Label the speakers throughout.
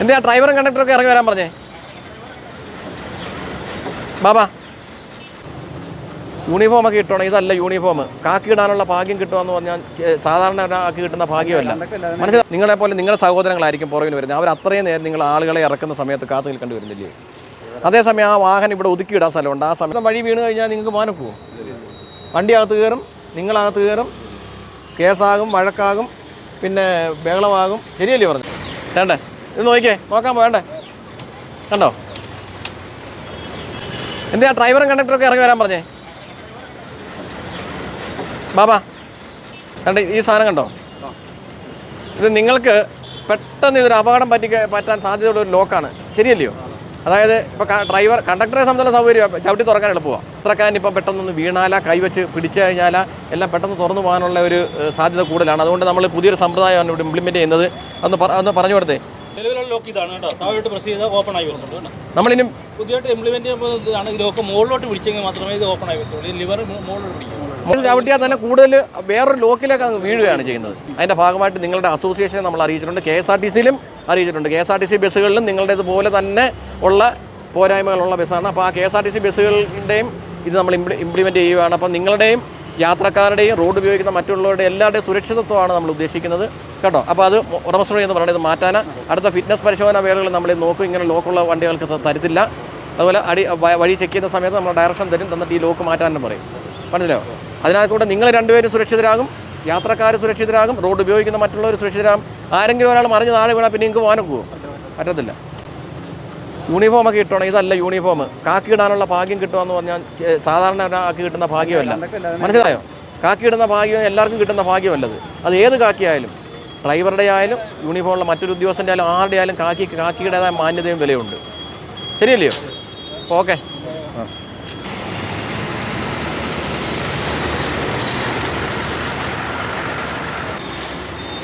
Speaker 1: എന്തിനാ ഡ്രൈവറും കണ്ടക്ടറൊക്കെ ഇറങ്ങി വരാൻ പറഞ്ഞേ? ബാബാ. യൂണിഫോം ഒക്കെ ഇട്ടോണം. ഇതല്ല യൂണിഫോം കാക്കി ഇടാനുള്ള ഭാഗ്യം കിട്ടുമെന്ന് പറഞ്ഞാൽ സാധാരണ ഒരാൾക്ക് കിട്ടുന്ന ഭാഗ്യമല്ല. മനസ്സിലായി നിങ്ങളെ പോലെ നിങ്ങളുടെ സഹോദരങ്ങളായിരിക്കും പുറകിൽ വരുന്നത്. അവർ അത്രയും നേരം നിങ്ങൾ ആളുകളെ ഇറക്കുന്ന സമയത്ത് കാത്തു നിൽക്കേണ്ടി വരുന്നില്ലേ? അതേസമയം ആ വാഹനം ഇവിടെ ഒതുക്കിയിടാൻ സ്ഥലമുണ്ട്. ആ സമയത്ത് വഴി വീണ് കഴിഞ്ഞാൽ നിങ്ങൾക്ക് മാനക്കുമോ വണ്ടി അകത്ത് കയറും നിങ്ങളകത്ത് കയറും കേസാകും വഴക്കാകും പിന്നെ ബഹളമാകും. ശരിയല്ലേ പറഞ്ഞു വേണ്ടേ? ഇത് നോക്കിയേ നോക്കാൻ പോയണ്ടേ? കണ്ടോ? എന്തിനാ ഡ്രൈവറും കണ്ടക്ടറൊക്കെ ഇറങ്ങി വരാൻ പറഞ്ഞേ? ബാബാ കണ്ട ഈ സാധനം കണ്ടോ? ഇത് നിങ്ങൾക്ക് പെട്ടെന്ന് ഇതൊരു അപകടം പറ്റി പറ്റാൻ സാധ്യതയുള്ള ഒരു ലോക്കാണ് ശരിയല്ലയോ? അതായത് ഇപ്പോൾ ഡ്രൈവർ കണ്ടക്ടറെ സംബന്ധിച്ച സൗകര്യം ചവിട്ടി തുറക്കാൻ എളുപ്പമാണ് അത്രക്കാരൻ ഇപ്പം പെട്ടെന്നൊന്ന് വീണാല കൈവച്ച് പിടിച്ചു കഴിഞ്ഞാൽ എല്ലാം പെട്ടെന്ന് തുറന്നു പോകാനുള്ള ഒരു സാധ്യത കൂടുതലാണ്. അതുകൊണ്ട് നമ്മൾ പുതിയൊരു സമ്പ്രദായമാണ് ഇവിടെ ഇംപ്ലിമെന്റ് ചെയ്യുന്നത്. അന്ന് പറഞ്ഞു കൊടുത്തേ.
Speaker 2: നിലവിലുള്ള ലോക്ക് ഇതാണ് കേട്ടോ. താഴോട്ട് പ്രസ് ചെയ്താൽ ഓപ്പൺ ആയി വരുന്നുണ്ട് കേട്ടോ.
Speaker 1: നമ്മളിനി
Speaker 2: പുതിയതായിട്ട് ഇംപ്ലിമെന്റ് ചെയ്യുമ്പോൾ ആണ് ലോക്ക് മുകളിലോട്ട് പിടിച്ചെങ്കിൽ മാത്രമേ ഇത് ഓപ്പൺ ആയി വരത്തുള്ളൂ ലിവർ മുകളിലോട്ട് പിടിക്കും
Speaker 1: നമ്മൾ ചവിട്ടിയാൽ തന്നെ കൂടുതൽ വേറൊരു ലോക്കിലേക്ക് അങ്ങ് വീഴുകയാണ് ചെയ്യുന്നത്. അതിന്റെ ഭാഗമായിട്ട് നിങ്ങളുടെ അസോസിയേഷനെ നമ്മൾ അറിയിച്ചിട്ടുണ്ട്. കെ എസ് ആർ ടി സിയിലും അറിയിച്ചിട്ടുണ്ട്. K S R T C ബസ്സുകളിലും നിങ്ങളുടെ ഇതുപോലെ തന്നെ ഉള്ള പോരായ്മകളുള്ള ബസ്സാണ്. അപ്പോൾ ആ K S R T C ബസ്സുകളുടെയും ഇത് നമ്മൾ ഇംപ്ലിമെന്റ് ചെയ്യുകയാണ്. അപ്പോൾ നിങ്ങളുടെയും യാത്രക്കാരുടെയും റോഡ് ഉപയോഗിക്കുന്ന മറ്റുള്ളവരുടെ എല്ലാവരുടെയും സുരക്ഷിതത്വമാണ് നമ്മൾ ഉദ്ദേശിക്കുന്നത്. കേട്ടോ? അപ്പോൾ അത് ഉടമസ്ഥ എന്ന് പറയുന്നത് മാറ്റാൻ. അടുത്ത ഫിറ്റ്നസ് പരിശോധന വേളകളിൽ നമ്മൾ നോക്കും. ഇങ്ങനെ ലോക്കുള്ള വണ്ടികൾക്ക് തരത്തില്ല. അതുപോലെ അടി വഴി ചെക്ക് ചെയ്യുന്ന സമയത്ത് നമ്മൾ ഡയറക്ഷൻ തരും. തന്നിട്ട് ഈ ലോക്ക് മാറ്റാനും പറയും. മനസ്സിലോ അതിനകത്തൂടെ നിങ്ങൾ രണ്ടുപേരും സുരക്ഷിതരാകും. യാത്രക്കാർ സുരക്ഷിതരാകും. റോഡ് ഉപയോഗിക്കുന്ന മറ്റുള്ളവർ സുരക്ഷിതരാകും. ആരെങ്കിലും ഒരാൾ മറിഞ്ഞ് താഴെ വീണാൽ പിന്നെ നിങ്ങൾക്ക് പോകാനും പോകും പറ്റത്തില്ല. യൂണിഫോം ഒക്കെ ഇട്ടോണം. ഇതല്ല യൂണിഫോം കാക്കി ഇടാനുള്ള ഭാഗ്യം കിട്ടുമെന്ന് പറഞ്ഞാൽ സാധാരണ ഒരാൾക്ക് കിട്ടുന്ന ഭാഗ്യമല്ല. മനസ്സിലായോ? കാക്കി ഇടുന്ന ഭാഗ്യം എല്ലാവർക്കും കിട്ടുന്ന ഭാഗ്യമല്ലത്. അത് ഏത് കാക്കിയായാലും ഡ്രൈവറുടെ ആയാലും യൂണിഫോമുള്ള മറ്റൊരു ഉദ്യോഗസ്ഥന്റെ ആയാലും ആരുടെ ആയാലും കാക്കി കാക്കിയുടേതായ മാന്യതയും വിലയുണ്ട്. ശരിയല്ലയോ? ഓക്കെ.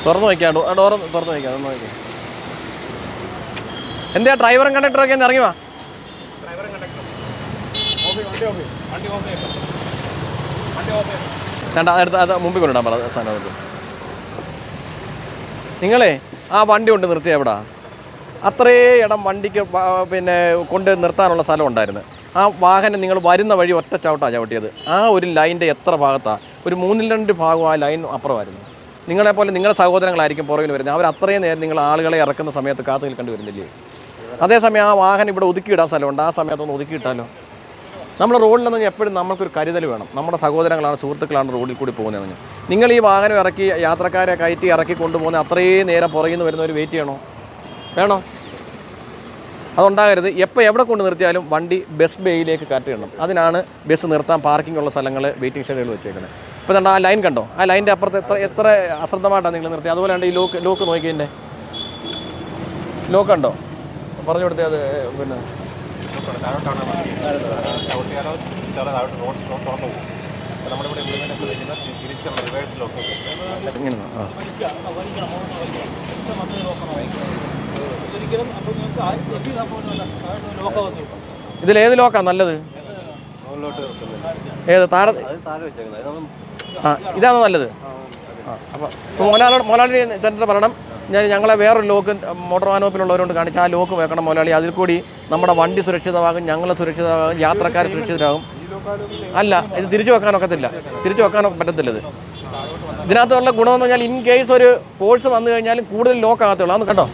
Speaker 1: തുറന്നു വയ്ക്കാം ഡോ ഡോർ തുറന്നു വയ്ക്കാം തുറന്നു വയ്ക്കാം. എന്താ ഡ്രൈവറും കണ്ടക്ടറൊക്കെ ഒന്ന് ഇറങ്ങി വാ. മുമ്പിൽ കൊണ്ടിടാൻ പറ സാധനം. നിങ്ങളെ ആ വണ്ടി കൊണ്ട് നിർത്തിയ എവിടാ? അത്രേ ഇടം വണ്ടിക്ക് പിന്നെ കൊണ്ട് നിർത്താനുള്ള സ്ഥലം ഉണ്ടായിരുന്നു. ആ വാഹനം നിങ്ങൾ വരുന്ന വഴി ഒറ്റ ചവിട്ടാണ് ചവിട്ടിയത്. ആ ഒരു ലൈന്റെ എത്ര ഭാഗത്താണ് ഒരു മൂന്നിൽ രണ്ട് ഭാഗം ആ ലൈൻ അപ്പുറമായിരുന്നു. നിങ്ങളെപ്പോലെ നിങ്ങളുടെ സഹോദരങ്ങളായിരിക്കും പുറകിൽ വരുന്നത്. അവർ അത്രയും നേരം നിങ്ങൾ ആളുകളെ ഇറക്കുന്ന സമയത്ത് കാത്തു നിൽക്കേണ്ടി വരുന്നില്ലേ? അതേസമയം ആ വാഹനം ഇവിടെ ഒതുക്കിയിടാൻ സ്ഥലമുണ്ട്. ആ സമയത്തൊന്ന് ഒതുക്കിയിട്ടാലോ? നമ്മൾ റോഡിലെന്ന് പറഞ്ഞാൽ എപ്പോഴും നമുക്കൊരു കരുതൽ വേണം. നമ്മുടെ സഹോദരങ്ങളാണ് സുഹൃത്തുക്കളാണ് റോഡിൽ കൂടി പോകുന്നതെന്ന് നിങ്ങൾ ഈ വാഹനം ഇറക്കി യാത്രക്കാരെ കയറ്റി ഇറക്കി കൊണ്ടുപോകുന്ന അത്രയും നേരം പുറകിൽ നിന്ന് വരുന്നവർ വെയിറ്റ് ചെയ്യണോ? വേണോ? അതുണ്ടാകരുത്. എപ്പോൾ എവിടെ കൊണ്ട് നിർത്തിയാലും വണ്ടി ബസ് ബേയിലേക്ക് കയറ്റിയിടണം അതിനാണ് ബസ് നിർത്താൻ പാർക്കിംഗ് ഉള്ള സ്ഥലങ്ങൾ വെയിറ്റിംഗ് ഷെഡുകൾ വെച്ചേക്കുന്നത്. ഇപ്പോൾ തന്നെ ആ ലൈൻ കണ്ടോ? ആ ലൈന്റെ അപ്പുറത്ത് എത്ര എത്ര അശ്രദ്ധമായിട്ടാണ് നിങ്ങൾ നിർത്തി അതുപോലെ ഈ ലോക്ക് ലോക്ക് നോക്കിയതിന്റെ ലോക്ക് ഉണ്ടോ പറഞ്ഞു കൊടുത്തേ അത് പിന്നെ.
Speaker 3: ഇതിൽ ഏത് ലോക്കാ
Speaker 1: ഇങ്ങനെ നല്ലത്? ഏത്
Speaker 3: വെച്ചേക്കുന്നത്
Speaker 1: ആ ഇതാണ് നല്ലത്? ആ അപ്പോൾ മോലാളോട് മോലാളി സെന്റർ പറയണം. ഞാൻ ഞങ്ങളെ വേറൊരു ലോക്ക് മോട്ടോർ വാനോപ്പിലുള്ളവരോട് കാണിച്ച് ആ ലോക്ക് വെക്കണം മോലാളി അതിൽ കൂടി നമ്മുടെ വണ്ടി സുരക്ഷിതമാകും ഞങ്ങൾ സുരക്ഷിതമാകും യാത്രക്കാർ സുരക്ഷിതരാകും. അല്ല ഇത് തിരിച്ചു വെക്കാനൊക്കത്തില്ല തിരിച്ചു വെക്കാനൊക്കെ പറ്റത്തില്ല ഇത്. ഇതിനകത്തുള്ള ഗുണമെന്ന് പറഞ്ഞാൽ ഇൻ കേസ് ഒരു ഫോഴ്സ് വന്നു കഴിഞ്ഞാലും കൂടുതൽ ലോക്ക് ആകത്തുള്ളൂ. അന്ന് കേട്ടോ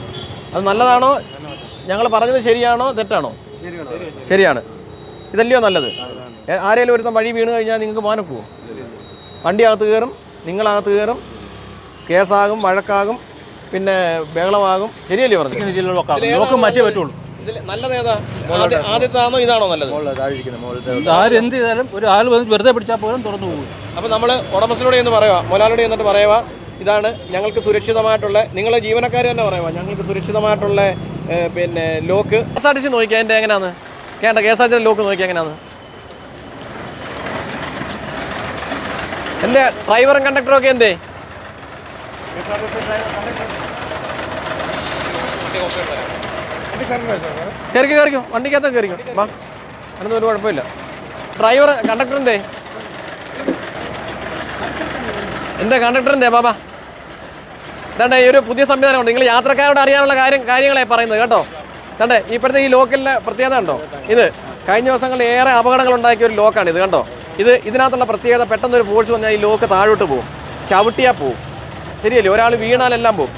Speaker 1: അത് നല്ലതാണോ? ഞങ്ങൾ പറഞ്ഞത് ശരിയാണോ? തെറ്റാണോ? ശരിയാണ്. ഇതല്ലയോ നല്ലത്? ആരെങ്കിലും ഒരുത്തം വഴി വീണ് കഴിഞ്ഞാൽ നിങ്ങൾക്ക് മാനക്കുമോ വണ്ടി അകത്ത് കയറും നിങ്ങളകത്ത് കയറും കേസാകും വഴക്കാകും പിന്നെ ബഹളമാകും. ശരിയല്ലേ പറഞ്ഞു
Speaker 2: രീതിയിലുള്ള ലോക്ക് മാറ്റേ പറ്റുള്ളൂ.
Speaker 1: ഇതിൽ നല്ലത് ഏതാ? ആദ്യ- ആദ്യത്താണോ ഇതാണോ നല്ലത്?
Speaker 2: ആരെന്ത് ചെയ്താലും ഒരു ആൾ വന്ന് വെറുതെ പിടിച്ചാൽ പോലും തുറന്നു പോകും.
Speaker 1: അപ്പോൾ നമ്മൾ ഉടമസ്ഥനോട് എന്ന് പറയുക മൊലാലോട് എന്നിട്ട് പറയുക ഇതാണ് ഞങ്ങൾക്ക് സുരക്ഷിതമായിട്ടുള്ള നിങ്ങളെ ജീവനക്കാർ തന്നെ പറയുക ഞങ്ങൾക്ക് സുരക്ഷിതമായിട്ടുള്ള പിന്നെ lock. K S R T C നോക്കിയാൽ എന്റെ എങ്ങനെയാണ് കേട്ട K S R T C lock നോക്കിയാൽ എങ്ങനെയാണ് എന്റെ ഡ്രൈവറും കണ്ടക്ടറും ഒക്കെ എന്തേ? കയറിക്കോ കയറിക്കോ വണ്ടിക്കകത്ത് കയറിക്കോ വാ. അതൊന്നും ഒരു കുഴപ്പമില്ല. ഡ്രൈവർ കണ്ടക്ടർ എന്തേ? എന്താ കണ്ടക്ടർ എന്തേ ബാബാ? ഇതാണ്ട് ഈ ഒരു പുതിയ സംവിധാനം ഉണ്ട് നിങ്ങൾ യാത്രക്കാരോട് അറിയാനുള്ള കാര്യം കാര്യങ്ങളെ പറയുന്നത് കേട്ടോ? കണ്ടേ ഇപ്പോഴത്തെ ഈ ലോക്കലിലെ പ്രത്യേകത ഉണ്ടോ ഇത് കഴിഞ്ഞ ദിവസങ്ങളിൽ ഏറെ അപകടങ്ങൾ ഉണ്ടാക്കിയ ഒരു ലോക്കാണ് ഇത് കണ്ടോ? ഇത് ഇതിനകത്തുള്ള പ്രത്യേകത പെട്ടെന്ന് ഒരു ഫോഴ്സ് വന്നാൽ ഈ ലോക്ക് താഴോട്ട് പോകും ചവിട്ടിയാൽ പോവും. ശരിയല്ലേ? ഒരാൾ വീണാലെല്ലാം പോകും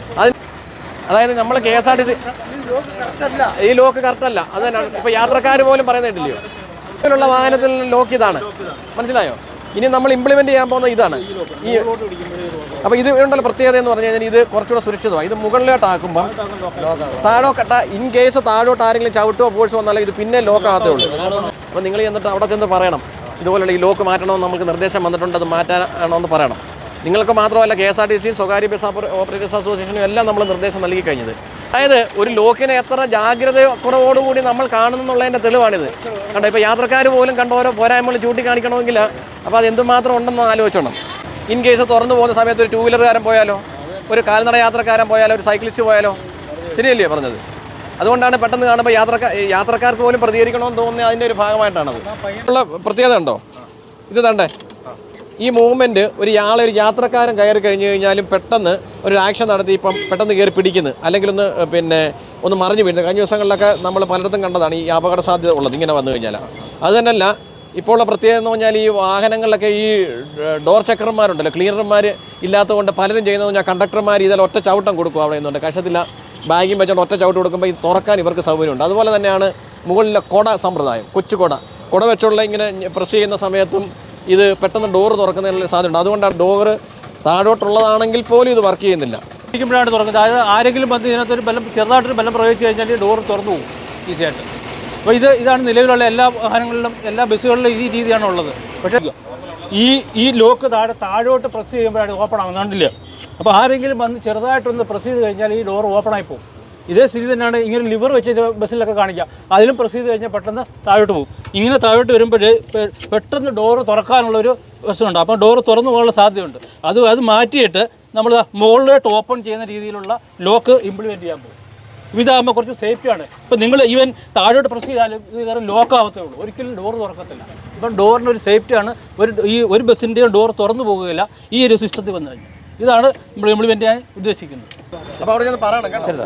Speaker 1: അതായത് നമ്മൾ K S R T C ഈ ലോക്ക് കറക്റ്റ് അല്ല അത് തന്നെയാണ് ഇപ്പൊ യാത്രക്കാർ പോലും പറയുന്നില്ലയോ ഇതിലുള്ള വാഹനത്തിൽ ലോക്ക് ഇതാണ്. മനസ്സിലായോ? ഇനി നമ്മൾ ഇംപ്ലിമെന്റ് ചെയ്യാൻ പോകുന്ന ഇതാണ്. ഈ അപ്പൊ ഇത് ഉണ്ടല്ലോ പ്രത്യേകത എന്ന് പറഞ്ഞു കഴിഞ്ഞാൽ ഇത് കുറച്ചുകൂടെ സുരക്ഷിതമാണ് ഇത് മുകളിലോട്ടാക്കുമ്പോൾ താഴോട്ട ഇൻ കേസ് താഴോട്ട് ആരെങ്കിലും ചവിട്ടോ പോഴ്സോ വന്നാലും ഇത് പിന്നെ ലോക്ക് ആകത്തേ ഉള്ളൂ. അപ്പൊ നിങ്ങൾ എന്നിട്ട് അവിടെ ചെന്ന് പറയണം. ഇതുപോലെയുള്ള ഈ ലോക്ക് മാറ്റണമെന്ന് നമുക്ക് നിർദ്ദേശം വന്നിട്ടുണ്ട്. അത് മാറ്റാനാണെന്ന് പറയണം. നിങ്ങൾക്ക് മാത്രമല്ല കെ എസ് ആർ ടി സിയും സ്വകാര്യ ബസ് ഓപ്പറേറ്റേഴ്സ് അസോസിയേഷനും എല്ലാം നമ്മൾ നിർദ്ദേശം നൽകി കഴിഞ്ഞത് അതായത് ഒരു ലോക്കിനെ എത്ര ജാഗ്രത കുറവോടുകൂടി നമ്മൾ കാണുന്നുള്ളതിന്റെ തെളിവാണിത്. കണ്ടോ ഇപ്പോൾ യാത്രക്കാർ പോലും കണ്ട ഓരോ പോരായ്മകൾ ചൂണ്ടിക്കാണിക്കണമെങ്കിൽ അപ്പോൾ അത് എന്തുമാത്രം ഉണ്ടെന്ന് ആലോചിച്ചോണം. ഇൻ കേസ് തുറന്നു പോകുന്ന സമയത്ത് ഒരു ടൂ വീലറുകാരൻ പോയാലോ ഒരു കാൽനട യാത്രക്കാരൻ പോയാലോ ഒരു സൈക്ലിസ്റ്റ് പോയാലോ ശരിയല്ലേ പറഞ്ഞത്? അതുകൊണ്ടാണ് പെട്ടെന്ന് കാണുമ്പോൾ യാത്രക്കാർ യാത്രക്കാർക്ക് പോലും പ്രതികരിക്കണമെന്ന് തോന്നുന്നത് അതിന്റെ ഒരു ഭാഗമായിട്ടാണത്. ഉള്ള പ്രത്യേകത ഉണ്ടോ? ഇത് തണ്ടേ. ഈ മൂവ്മെന്റ് ഒരു ആളെ ഒരു യാത്രക്കാരൻ കയറി കഴിഞ്ഞ് കഴിഞ്ഞാലും പെട്ടെന്ന് ഒരു ആക്ഷൻ നടത്തി ഇപ്പം പെട്ടെന്ന് കയറി പിടിക്കുന്നു. അല്ലെങ്കിൽ ഒന്ന് പിന്നെ ഒന്ന് മറിഞ്ഞു വീഴുന്നത് കഴിഞ്ഞ ദിവസങ്ങളിലൊക്കെ നമ്മൾ പലയിടത്തും കണ്ടതാണ് ഈ അപകട സാധ്യത ഉള്ളത് ഇങ്ങനെ വന്നു കഴിഞ്ഞാൽ അത് തന്നെയല്ല ഇപ്പോൾ ഉള്ള പ്രത്യേകത എന്ന് പറഞ്ഞാൽ ഈ വാഹനങ്ങളിലൊക്കെ ഈ ഡോർ ചെക്കർമാരുണ്ടല്ലോ ക്ലീനർമാർ ഇല്ലാത്തതുകൊണ്ട് പലരും ചെയ്യുന്നത് പറഞ്ഞാൽ കണ്ടക്ടർമാർ ഇതിൽ ഒറ്റ ചവിട്ടം കൊടുക്കും അവിടെ നിന്നുണ്ട് കഷത്തില്ല ബാഗും വെച്ചാൽ ഒറ്റ ചവിട്ട് കൊടുക്കുമ്പോൾ ഇത് തുറക്കാൻ ഇവർക്ക് സൗകര്യമുണ്ട്. അതുപോലെ തന്നെയാണ് മുകളിലെ കൊട സമ്പ്രദായം കൊച്ചു കൊട. കുട വെച്ചുള്ള ഇങ്ങനെ പ്രസ് ചെയ്യുന്ന സമയത്തും ഇത് പെട്ടെന്ന് ഡോറ് തുറക്കുന്നതിനുള്ള സാധ്യതയുണ്ട്. അതുകൊണ്ടാണ് ഡോറ് താഴോട്ടുള്ളതാണെങ്കിൽ പോലും ഇത് വർക്ക് ചെയ്യുന്നില്ല.
Speaker 2: ഇരിക്കുമ്പോഴാണ് തുറക്കുന്നത്. അതായത് ആരെങ്കിലും വന്ന് ഇതിനകത്തൊരു ബലം ചെറുതായിട്ടൊരു ബലം പ്രയോഗിച്ച് കഴിഞ്ഞാൽ ഈ ഡോറ് തുറന്നു പോകും ഈസിയായിട്ട് അപ്പോൾ ഇത് ഇതാണ് നിലവിലുള്ള എല്ലാ വാഹനങ്ങളിലും എല്ലാ ബസ്സുകളിലും ഈ രീതിയാണ് ഉള്ളത്. പക്ഷേ ഈ ഈ ലോക്ക് താഴെ താഴോട്ട് പ്രസ് ചെയ്യുമ്പോഴാണ് ഓപ്പൺ ആവുന്നത്. കണ്ടില്ല? അപ്പോൾ ആരെങ്കിലും വന്ന് ചെറുതായിട്ടൊന്ന് പ്രസ് ചെയ്ത് കഴിഞ്ഞാൽ ഈ ഡോർ ഓപ്പൺ ആയി പോകും. ഇതേ സ്ഥിതി തന്നെയാണ്. ഇങ്ങനെ ലിവർ വെച്ച് ബസ്സിലൊക്കെ കാണിക്കുക അതിലും പ്രസ് ചെയ്ത് കഴിഞ്ഞാൽ പെട്ടെന്ന് താഴോട്ട് പോകും. ഇങ്ങനെ താഴോട്ട് വരുമ്പോൾ പെട്ടെന്ന് ഡോറ് തുറക്കാനുള്ളൊരു വശമുണ്ട്. അപ്പോൾ ഡോറ് തുറന്നു പോകാനുള്ള സാധ്യതയുണ്ട്. അത് അത് മാറ്റിയിട്ട് നമ്മൾ മുകളിലോട്ട് ഓപ്പൺ ചെയ്യുന്ന രീതിയിലുള്ള ലോക്ക് ഇംപ്ലിമെന്റ് ചെയ്യാൻ പോകും. ഇതാകുമ്പോൾ കുറച്ച് സേഫ്റ്റിയാണ് ഇപ്പം നിങ്ങൾ ഈവൻ താഴോട്ട് പ്രസ് ചെയ്താലും ഇത് വേറെ ലോക്ക് ആവത്തേ ഉള്ളൂ. ഒരിക്കലും ഡോർ തുറക്കത്തില്ല. ഇപ്പം ഡോറിന്റെ ഒരു സേഫ്റ്റിയാണ് ഒരു ഈ ഒരു ബസ്സിന്റെയും ഡോർ തുറന്നു പോകുകയില്ല. ഈ ഒരു സിസ്റ്റത്തിൽ വന്നു കഴിഞ്ഞാൽ. ഇതാണ് നമ്മൾ ഇംപ്ലിമെന്റ് ചെയ്യാൻ ഉദ്ദേശിക്കുന്നത്.
Speaker 1: അപ്പോൾ അവിടെ ഞാൻ പറയണം കേട്ടോ.